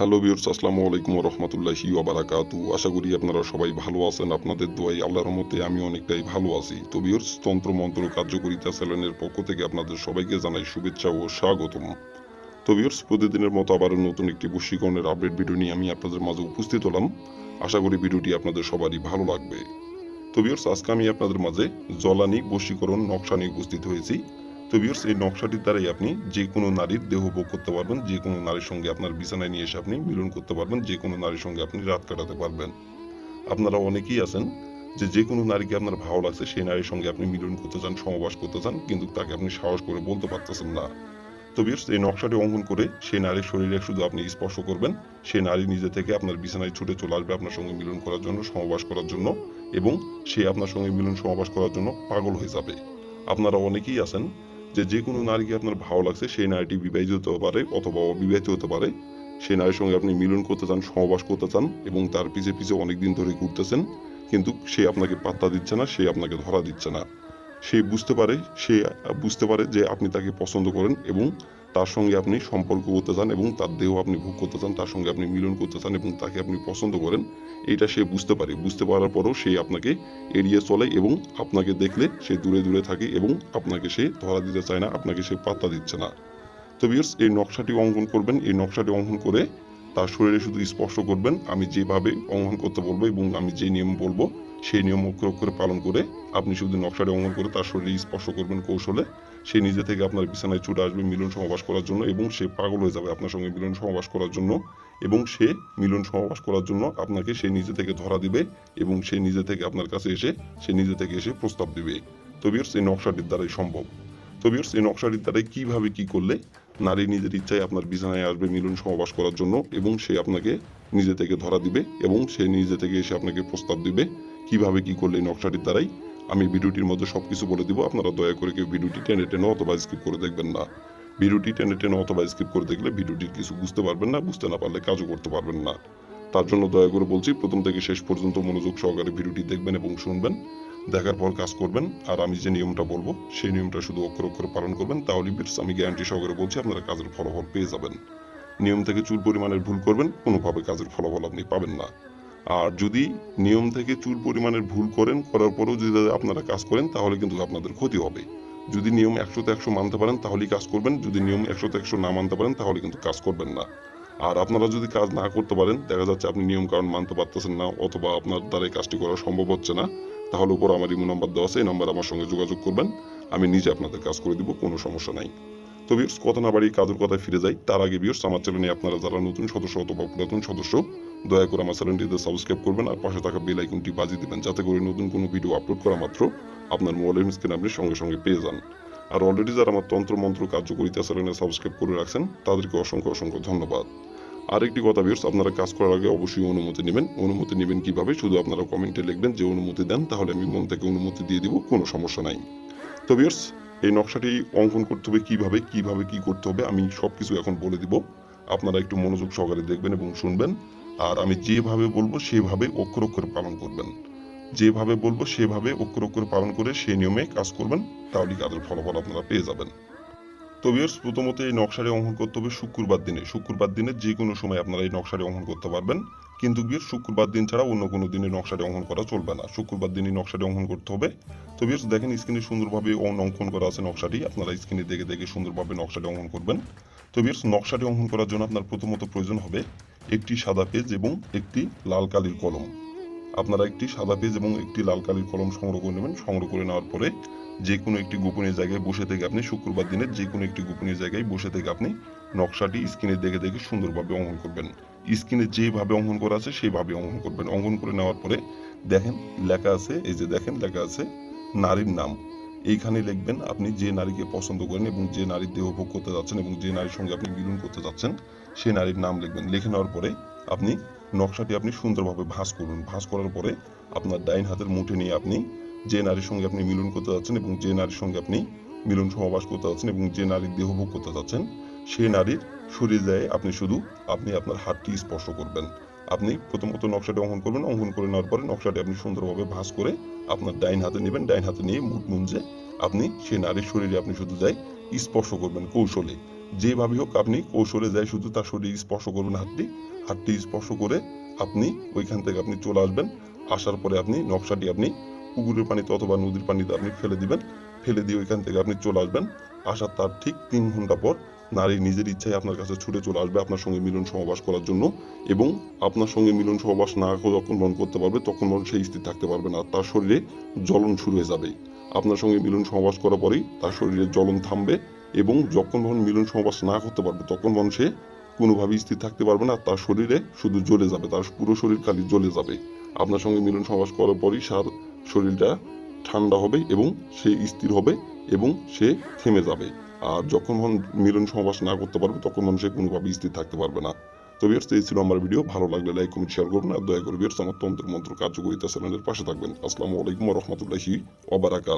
Hello বিয়র্স আসসালামু আলাইকুম রহমতুল্লাহি ওবারাকাতু আশা করি আপনারা সবাই ভালো আছেন। আপনাদের দোয়াই আল্লাহর মতে আমি অনেকটাই ভালো আছি। তো বিয়র্স তন্ত্র মন্ত্র কার্যকরিতা চ্যানেলের পক্ষ থেকে আপনাদের সবাইকে জানাই শুভেচ্ছা ও স্বাগতম। তো বিয়র্স প্রতিদিনের মতো আবার নতুন একটি বশীকরণের আপডেট ভিডিও নিয়ে আমি আপনাদের মাঝে উপস্থিত হলাম। আশা করি ভিডিওটি আপনাদের সবারই ভালো লাগবে। তো বিয়র্স আজকে আমি আপনাদের মাঝে জলানি বশীকরণ নকশা নিয়ে উপস্থিত হয়েছি। তো বিয়র্স এই নকশাটির দ্বারাই আপনি যে কোনো নারীর দেহ ভোগ করতে পারবেন, যে কোনো নারীর সঙ্গে আপনার বিছানায় নিয়ে এসে আপনি মিলন করতে পারবেন, যে কোনো নারীর সঙ্গে আপনি রাত কাটাতে পারবেন। আপনারা অনেকেই আছেন যে যে কোনো নারীকে আপনার ভালো লাগছে, সেই নারীর সঙ্গে আপনি মিলন করতে চান সমবাস করতে চান, কিন্তু তাকে আপনি সাহস করে বলতে পারতেছেন না। তো বিয়র্স এই নকশাটি অঙ্কন করে সেই নারীর শরীরে শুধু আপনি স্পর্শ করবেন, সেই নারী নিজে থেকে আপনার বিছানায় ছুটে চলে আসবে আপনার সঙ্গে মিলন করার জন্য সমবাস করার জন্য, এবং সে আপনার সঙ্গে মিলন সমাবাস করার জন্য পাগল হয়ে যাবে। আপনারা অনেকেই আছেন যে যে কোনো নারীকে আপনার ভালো লাগছে, সেই নারীটি বিবাহিত হতে পারে অথবা অবিবাহিত হতে পারে। সেই নারীর সঙ্গে আপনি মিলন করতে চান সহবাস করতে চান এবং তার পিছে পিছে অনেক দিন ধরে ঘুরতেছেন, কিন্তু সে আপনাকে পাত্তা দিচ্ছে না, সে আপনাকে ধরা দিচ্ছে না। সে বুঝতে পারে, সে বুঝতে পারে যে আপনি তাকে পছন্দ করেন এবং তার সঙ্গে আপনি সম্পর্ক করতে চান এবং তার দেহ আপনি ভোগ করতে চান, তার সঙ্গে আপনি মিলন করতে চান এবং তাকে আপনি পছন্দ করেন এটা সে বুঝতে পারে। বুঝতে পারার পরও সে আপনাকে এড়িয়ে চলে এবং আপনাকে দেখলে সে দূরে দূরে থাকে এবং আপনাকে সে ধরা দিতে চায় না, আপনাকে সে পাত্তা দিচ্ছে না। তো বিয়ার্স এই নকশাটি অঙ্কন করবেন। এই নকশাটি অঙ্কন করে তার শরীরে শুধু স্পর্শ করবেন। আমি যেভাবে অঙ্কন করতে বলব এবং আমি যে নিয়ম বলব, সেই নিয়ম অক্ষরে পালন করে আপনি শুধু নকশাটি অঙ্কন করে তার শরীরে স্পর্শ করবেন কৌশলে। সে নিজে থেকে আপনার বিছানায় ছুটে আসবে মিলন সমাবাস করার জন্য এবং সে পাগল হয়ে যাবে আপনার সঙ্গে মিলন সমাবাস করার জন্য এবং সে মিলন সমাবাস করার জন্য আপনাকে সে নিজে থেকে ধরা দিবে এবং সে নিজে থেকে আপনার কাছে এসে সে নিজে থেকে এসে প্রস্তাব দিবে। তো বিয়ার্স এই নকশাটির দ্বারাই সম্ভব। তো বিয়ার্স এই নকশাটির দ্বারাই কীভাবে কি করলে নারী নিজের ইচ্ছায় আপনার বিছানায় আসবে মিলন সমাবাস করার জন্য এবং সে আপনাকে নিজে থেকে ধরা দিবে এবং সে নিজে থেকে এসে আপনাকে প্রস্তাব দিবে? কীভাবে কি করলে নকশাটির দ্বারাই আমি ভিডিওটির মধ্যে সবকিছু বলে দিব। আপনারা দয়া করে কেউ ভিডিওটি টেনে টেনে অথবা স্কিপ করে দেখবেন না। ভিডিওটি টেনে টেনে অথবা স্কিপ করে দেখলে ভিডিওটির কিছু বুঝতে পারবেন না, বুঝতে না পারলে কাজও করতে পারবেন না। তার জন্য দয়া করে বলছি, প্রথম থেকে শেষ পর্যন্ত মনোযোগ সহকারে ভিডিওটি দেখবেন এবং শুনবেন। দেখার পর কাজ করবেন। আর আমি যে নিয়মটা বলব, সেই নিয়মটা শুধু অক্ষর অক্ষরে পালন করবেন। তাহলে বিটস আমি গ্যারান্টি সহকারে বলছি, আপনারা কাজের ফলাফল পেয়ে যাবেন। নিয়ম থেকে চুল পরিমাণের ভুল করবেন, কোনোভাবে কাজের ফলাফল আপনি পাবেন না। আর যদি নিয়ম থেকে চুল পরিমাণের ভুল করেন, করার পরেও যদি আপনারা কাজ করেন, তাহলে কিন্তু আপনাদের ক্ষতি হবে। যদি নিয়ম একশোতে একশো মানতে পারেন, তাহলেই কাজ করবেন। যদি নিয়ম একশোতে একশো না মানতে পারেন, তাহলে কিন্তু কাজ করবেন না। আর আপনারা যদি কাজ না করতে পারেন, দেখা যাচ্ছে আপনি নিয়ম কারণ মানতে পারতেছেন না, অথবা আপনার দ্বারা কাজটি করা সম্ভব হচ্ছে না, তাহলে উপর আমার ইমো নাম্বার দেওয়া আছে, এই নাম্বার আমার সঙ্গে যোগাযোগ করবেন। আমি নিজে আপনাদের কাজ করে দিব, কোনো সমস্যা নাই। তো বিয়র্স কথা না বাড়ি কাজের কথায় ফিরে যাই। তার আগে বিয়র্স আমার চ্যানেলে আপনারা যারা নতুন সদস্য অথবা পুরাতন সদস্য দয়া করে আমার চ্যানেলটিতে সাবস্ক্রাইব করবেন আর পাশে থাকা বেল আইকনটি বাজিয়ে দিবেন, যাতে করে নতুন কোনো ভিডিও আপলোড করা মাত্র আপনার মোবাইলের স্ক্রিন আপনি সঙ্গে সঙ্গে পেয়ে যান। আর অলরেডি যারা আমার তন্ত্র মন্ত্র কার্যকরিতা চ্যানেলে সাবস্ক্রাইব করে রাখছেন, তাদেরকে অসংখ্য অসংখ্য ধন্যবাদ। আরেকটি কথা বিয়র্স আপনারা কাজ করার আগে অবশ্যই অনুমতি নেবেন। অনুমতি নেবেন কীভাবে? শুধু আপনারা কমেন্টে লিখবেন যে অনুমতি দেন, তাহলে আমি মন থেকে অনুমতি দিয়ে দিব, কোনো সমস্যা নাই। তো বিয়র্স এই নকশাটি অঙ্কন করতে হবে কীভাবে কীভাবে কি করতে হবে, আমি সব কিছু এখন বলে দিব। আপনারা একটু মনোযোগ সহকারে দেখবেন এবং শুনবেন। আর আমি যেভাবে বলব, সেভাবে অক্ষর অক্ষরে পালন করবেন। যেভাবে বলব, সেভাবে অক্ষর অক্ষরে পালন করে সেই নিয়মে কাজ করবেন, তাহলে কাজের ফলাফল আপনারা পেয়ে যাবেন। তো প্রথমত এই নকশাটি অঙ্কন করতে হবে শুক্রবার দিনে। শুক্রবার দিনে যে কোনো সময় আপনারা এই নকশাটি অঙ্কন করতে পারবেন। কিন্তু বিয়ার শুক্রবার দিন ছাড়া অন্য কোনো দিনে নকশাটি অঙ্কন করা চলবে না। শুক্রবার দিনই নকশাটি অঙ্কন করতে হবে। তো বিয়ার্স দেখেন স্ক্রিনে সুন্দরভাবে অঙ্কন করা আছে নকশাটি। আপনারা স্ক্রিনে দেখে দেখে সুন্দরভাবে নকশাটি অঙ্কন করবেন। তো বিয়ার্স নকশাটি অঙ্কন করার জন্য আপনার প্রথমত প্রয়োজন হবে একটি সাদা পেজ এবং একটি লাল কালির কলম। আপনারা একটি সাদা পেজ এবং একটি লাল কালির কলম সংগ্রহ করে নেবেন। সংগ্রহ করে নেওয়ার পরে যে কোনো একটি গোপনীয় জায়গায় বসে থেকে আপনি শুক্রবার দিনের যে কোনো একটি গোপনীয় জায়গায় বসে থেকে আপনি নকশাটি স্ক্রিনে দেখে দেখে সুন্দরভাবে অঙ্কন করবেন। স্ক্রিনে যেভাবে অঙ্কন করা আছে সেইভাবে অঙ্কন করবেন। অঙ্কন করে নেওয়ার পরে দেখেন, লেখা আছে, এই যে দেখেন, লেখা আছে নারীর নাম। এইখানে লিখবেন, আপনি যে নারীকে পছন্দ করেন এবং যে নারীর দেহ ভোগ করতে যাচ্ছেন এবং যে নারীর সঙ্গে আপনি মিলন করতে যাচ্ছেন, সেই নারীর নাম লিখবেন। লিখে নেওয়ার পরে আপনি নকশাটি আপনি সুন্দরভাবে ভাঁজ করুন। ভাঁজ করার পরে আপনার ডাইন হাতের মুঠে নিয়ে আপনি যে নারীর সঙ্গে আপনি মিলন করতে যাচ্ছেন এবং যে নারীর সঙ্গে আপনি মিলন সমাবাস করতে যাচ্ছেন এবং যে নারীর দেহ ভোগ করতে যাচ্ছেন সেই নারীর শরীর দেয় আপনি শুধু আপনি আপনার হাতটি স্পর্শ করবেন। আপনি প্রথমত নকশাটি অঙ্কন করবেন। অঙ্কন করে নেওয়ার পরে নকশাটি আপনি সুন্দরভাবে ভাঁজ করে আপনার ডাইন হাতে নেবেন, ডাইন হাতে নিয়ে মুঠ মুঞ্জে আপনি সেই নারীর শরীরে আপনি শুধু যাই স্পর্শ করবেন কৌশলে। যেভাবে হোক আপনি কৌশলে যাই শুধু তার শরীর স্পর্শ করবেন হাতটি হাতটি স্পর্শ করে আপনি ওইখান থেকে আপনি চলে আসবেন। আসার পরে আপনি নকশাটি আপনি পুকুরের পানিতে অথবা নদীর পানিতে আপনি ফেলে দিবেন। ফেলে দিয়ে ওইখান থেকে আপনি চলে আসবেন। আসার তার ঠিক তিন ঘণ্টা পর নারী নিজের ইচ্ছায় আপনার কাছে ছুটে চলে আসবে আপনার সঙ্গে মিলন সহবাস করার জন্য এবং আপনার সঙ্গে মিলন সহবাস না যখন মন করতে পারবে, তখন মন সেই স্থির থাকতে পারবে না তার শরীরে জ্বলন শুরু হয়ে যাবে। আপনার সঙ্গে মিলন সহবাস করার পরেই তার শরীরে জ্বলন থামবে এবং যখন মন মিলন সহবাস না করতে পারবে, তখন মন সে কোনোভাবেই স্থির থাকতে পারবে না তার শরীরে শুধু জ্বলে যাবে, তার পুরো শরীর খালি জ্বলে যাবে। আপনার সঙ্গে মিলন সহবাস করার পরই সার শরীরটা ঠান্ডা হবে এবং সে স্থির হবে এবং সে থেমে যাবে। আর যখন মিলন সমাবেশ না করতে পারবে, তখন মানুষের সে কোনোভাবেই স্থির থাকতে পারবে না। তো ভিউয়ার্স এই ছিল আমার ভিডিও ভালো লাগলে লাইক কমেন্ট শেয়ার করুন আর দয়া করে ভিউয়ার্স আমার তন্ত্র মন্ত্র কার্যকরিতা চ্যানেলের পাশে থাকবেন। আসসালামু আলাইকুম রহমতুল্লাহি ওবারাকাত